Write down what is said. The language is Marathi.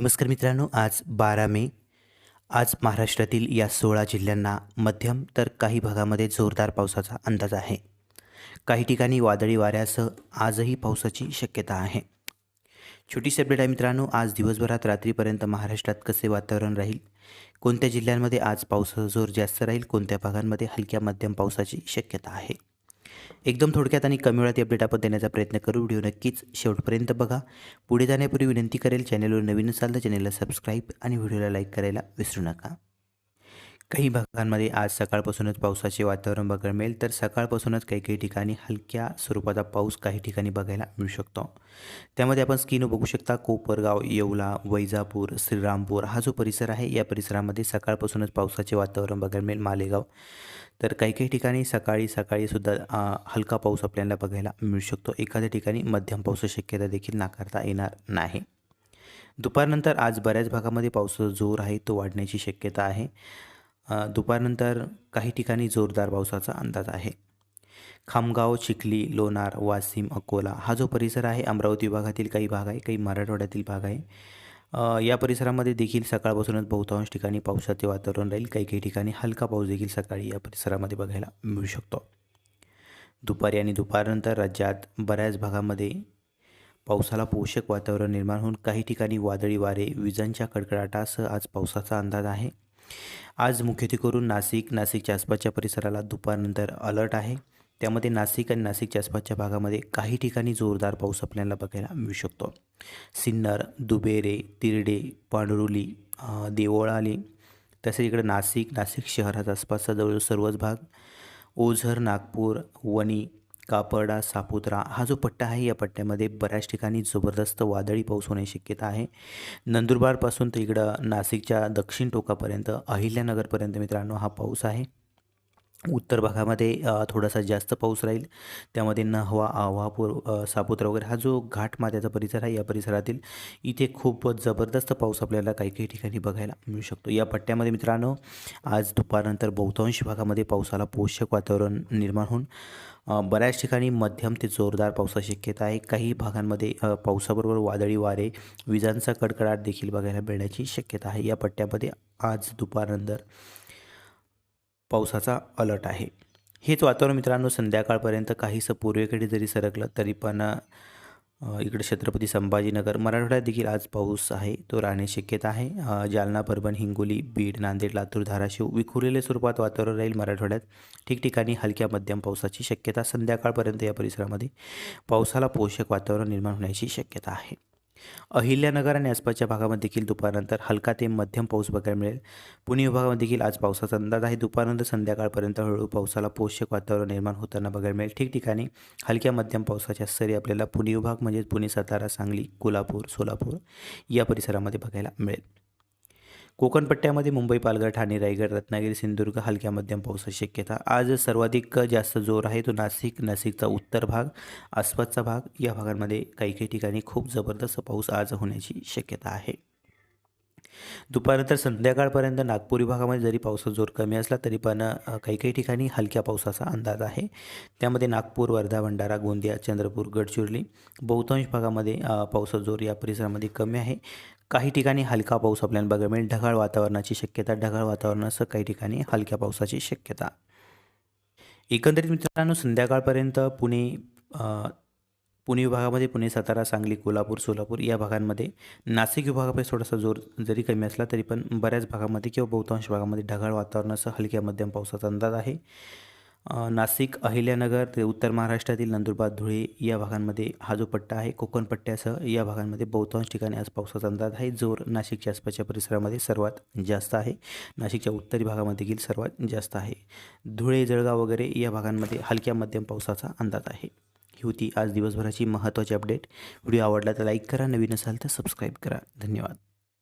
नमस्कार मित्रांनो आज बारा मे. आज महाराष्ट्रातील या सोळा जिल्ह्यांना मध्यम तर काही भागामध्ये जोरदार पावसाचा अंदाज आहे. काही ठिकाणी वादळी वाऱ्यासह आजही पावसाची शक्यता आहे. छोटीशी अपडेट आहे मित्रांनो आज दिवसभरात रात्रीपर्यंत महाराष्ट्रात कसे वातावरण राहील? कोणत्या जिल्ह्यांमध्ये आज पावसाचा जोर जास्त राहील? कोणत्या भागांमध्ये हलक्या मध्यम पावसाची शक्यता आहे? एकदम थोडक्यात आणि कमी वेळात अपडेट आपण देण्याचा प्रयत्न करू. व्हिडिओ नक्कीच शेवटपर्यंत बघा. पुढे जाण्यापूर्वी विनंती करेल चॅनलवर नवीन असाल तर चॅनलला सबस्क्राईब आणि व्हिडिओला लाईक करायला विसरू नका. काही भागांमध्ये आज सकाळपासूनच पावसाचे वातावरण बघायला मिळेल. तर सकाळपासूनच काही काही ठिकाणी हलक्या स्वरूपाचा पाऊस काही ठिकाणी बघायला मिळू शकतो. त्यामध्ये आपण स्किन बघू शकता. कोपरगाव येवला वैजापूर श्रीरामपूर हा जो परिसर आहे या परिसरामध्ये सकाळपासूनच पावसाचे वातावरण बघायला मिळेल मालेगाव. तर काही काही ठिकाणी सकाळी सकाळीसुद्धा सुद्धा हलका पाऊस आपल्याला बघायला मिळू शकतो. एखाद्या ठिकाणी मध्यम पावसाची शक्यता देखील नाकारता येणार नाही. दुपारनंतर आज बऱ्याच भागामध्ये पावसाचा जोर आहे तो वाढण्याची शक्यता आहे. दुपारनंतर काही ठिकाणी जोरदार पावसाचा अंदाज आहे. खामगाव चिखली लोणार वाशिम अकोला हा जो परिसर आहे अमरावती विभागातील काही भाग आहे काही मराठवाड्यातील भाग आहे. या परिसरामध्ये देखील सकाळपासूनच बहुतांश ठिकाणी पावसाचे वातावरण राहील. काही काही ठिकाणी हलका पाऊस देखील सकाळी या परिसरामध्ये बघायला मिळू शकतो. दुपारी आणि दुपारनंतर राज्यात बऱ्याच भागामध्ये पावसाला पोषक वातावरण निर्माण होऊन काही ठिकाणी वादळी वारे विजांच्या कडकडाटासह आज पावसाचा अंदाज आहे. आज मुख्यत्वे करून नाशिक नाशिकच्या आसपासच्या परिसराला दुपारनंतर अलर्ट आहे. त्यामध्ये नाशिक आणि नाशिकच्या आसपासच्या भागामध्ये काही ठिकाणी जोरदार पाऊस आपल्याला बघायला मिळू शकतो. सिन्नर दुबेरे तिरडे पांडुरुली देवळाली तसेच इकडे नाशिक नाशिक शहराच्या आसपासचा जवळ सर्वच भाग ओझर नागपूर वणी कापडा सापुत्रा हा जो पट्टा आहे या पट्ट्यामध्ये बऱ्याच ठिकाणी जबरदस्त वादळी पाऊस होण्याची शक्यता आहे. नंदुरबारपासून तर इकडं नाशिकच्या दक्षिण टोकापर्यंत अहिल्यानगरपर्यंत मित्रांनो हा पाऊस आहे. उत्तर भागामध्ये थोडासा जास्त पाऊस राहील. त्यामध्ये नहवा आव्हापूर अ, सापुत्रा वगैरे हा जो घाटमात्याचा परिसर आहे या परिसरातील इथे खूप जबरदस्त पाऊस आपल्याला काही काही ठिकाणी बघायला मिळू शकतो. या पट्ट्यामध्ये मित्रांनो आज दुपारनंतर बहुतांश भागामध्ये पावसाला पोषक वातावरण निर्माण होऊन बऱ्याच ठिकाणी मध्यम ते जोरदार पावसाची शक्यता आहे. काही भागांमध्ये पावसाबरोबर वादळी वारे विजांचा कडकडाट देखील बघायला मिळण्याची शक्यता आहे. या पट्ट्यामध्ये आज दुपारनंतर पावसाचा अलर्ट आहे. हेच वातावरण मित्रांनो संध्याकाळपर्यंत काहीसं पूर्वेकडे जरी सरकलं तरी पण इकडे छत्रपती संभाजीनगर मराठवाड्यात देखील आज पाऊस आहे तो राहण्याची शक्यता आहे. जालना परभणी हिंगोली बीड नांदेड लातूर धाराशिव विखुरलेल्या स्वरूपात वातावरण राहील मराठवाड्यात. ठिकठिकाणी हलक्या मध्यम पावसाची शक्यता संध्याकाळपर्यंत या परिसरामध्ये पावसाला पोषक वातावरण निर्माण होण्याची शक्यता आहे. अहिल्यानगर आणि आसपासच्या भागामध्ये देखील दुपारनंतर हलका ते मध्यम पाऊस बघायला मिळेल. पुणे विभागामध्ये देखील आज पावसाचा अंदाज आहे. दुपारनंतर संध्याकाळपर्यंत हळूहळू पावसाला पोषक वातावरण निर्माण होताना बघायला मिळेल. ठिकठिकाणी हलक्या मध्यम पावसाच्या सरी आपल्याला पुणे विभाग म्हणजेच पुणे सातारा सांगली कोल्हापूर सोलापूर या परिसरामध्ये बघायला मिळेल. कोकणपट्ट्यामध्ये मुंबई पालघर ठाणे रायगड रत्नागिरी सिंधुदुर्ग हलक्या मध्यम पावसाची शक्यता. आज सर्वाधिक जास्त जोर आहे तो नाशिक नाशिकचा उत्तर भाग आसपासचा भाग. या भागांमध्ये काही काही ठिकाणी खूप जबरदस्त पाऊस आज होण्याची शक्यता आहे. दुपारनंतर संध्याकाळपर्यंत नागपूर विभागामध्ये जरी पावसाचा जोर कमी असला तरी पण काही काही ठिकाणी हलक्या पावसाचा अंदाज आहे. त्यामध्ये नागपूर वर्धा भंडारा गोंदिया चंद्रपूर गडचिरोली बहुतांश भागामध्ये पावसाचा जोर या परिसरामध्ये कमी आहे. काही ठिकाणी हलका पाऊस आपल्याला बघायला मिळेल. ढगाळ वातावरणाची शक्यता ढगाळ वातावरणासह काही ठिकाणी हलक्या पावसाची शक्यता. एकंदरीत मित्रांनो संध्याकाळपर्यंत पुणे पुणे विभागामध्ये पुणे सातारा सांगली कोल्हापूर सोलापूर या भागांमध्ये नाशिक विभागापेक्षा थोडासा जोर जरी कमी असला तरी पण बऱ्याच भागामध्ये किंवा बहुतांश भागामध्ये ढगाळ वातावरणासह हलक्या मध्यम पावसाचा अंदाज आहे. नाशिक अहिल्यानगर ते उत्तर महाराष्ट्रातील नंदुरबार धुळे या भागांमध्ये हा जो पट्टा आहे कोकण पट्ट्यासह या भागांमध्ये बहुतांश ठिकाणी आज पावसाचा अंदाज आहे. जोर नाशिकच्या आसपासच्या परिसरामध्ये सर्वात जास्त आहे. नाशिकच्या उत्तरी भागामध्ये देखील सर्वात जास्त आहे. धुळे जळगाव वगैरे या भागांमध्ये हलक्या मध्यम पावसाचा अंदाज आहे. ही होती आज दिवसभराची महत्त्वाची अपडेट. व्हिडिओ आवडला तर लाईक करा नवीन असाल तर सबस्क्राईब करा. धन्यवाद.